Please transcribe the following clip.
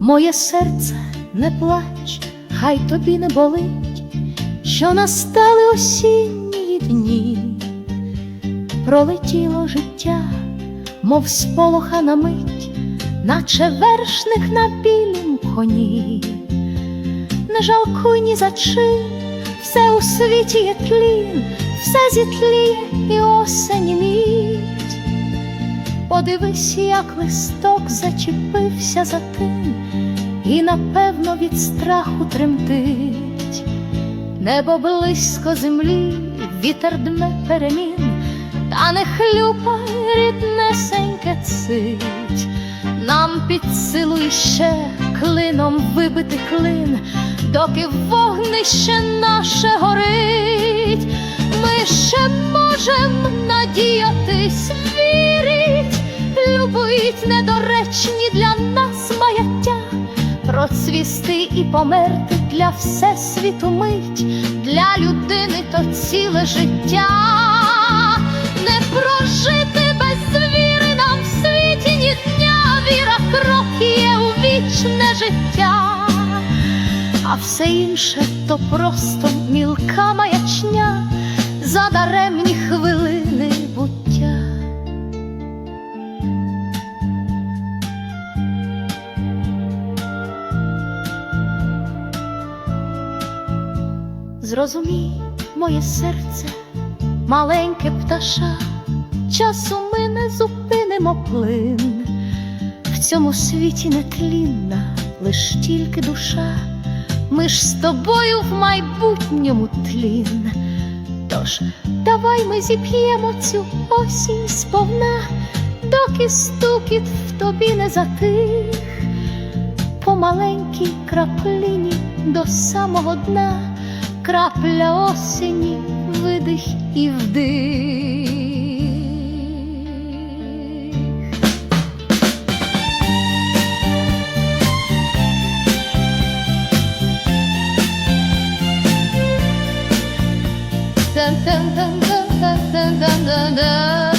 Моє серце не плач, хай тобі не болить, що настали осінні дні, пролетіло життя, мов сполоха на мить, наче вершник на білім коні, не жалкуй ні за чим, все у світі є тлін, все зітліє і осені мить. Подивись, як листок зачепився за тим, і напевно від страху тремтить. Небо близько землі, вітер дме перемін, та не хлюпай ріднесеньке цить. Нам під силу іще клином вибити клин, доки вогнище наше горить, ще можем надіятись, вірить, любить недоречні для нас маяття, процвісти і померти для всесвіту мить, для людини то ціле життя, не прожити без віри нам в світі ні дня, віра крок є у вічне життя, а все інше то просто мілка маячня, задаремні хвилини буття. Зрозумій, моє серце, маленьке пташа, часу ми не зупинимо плин, в цьому світі нетлінна, лиш тільки душа, ми ж з тобою в майбутньому тлін. Тож давай ми зіп'ємо цю осінь сповна, доки стукіт в тобі не затих, по маленькій краплині до самого дна крапля осені, видих і вдих. da da da da da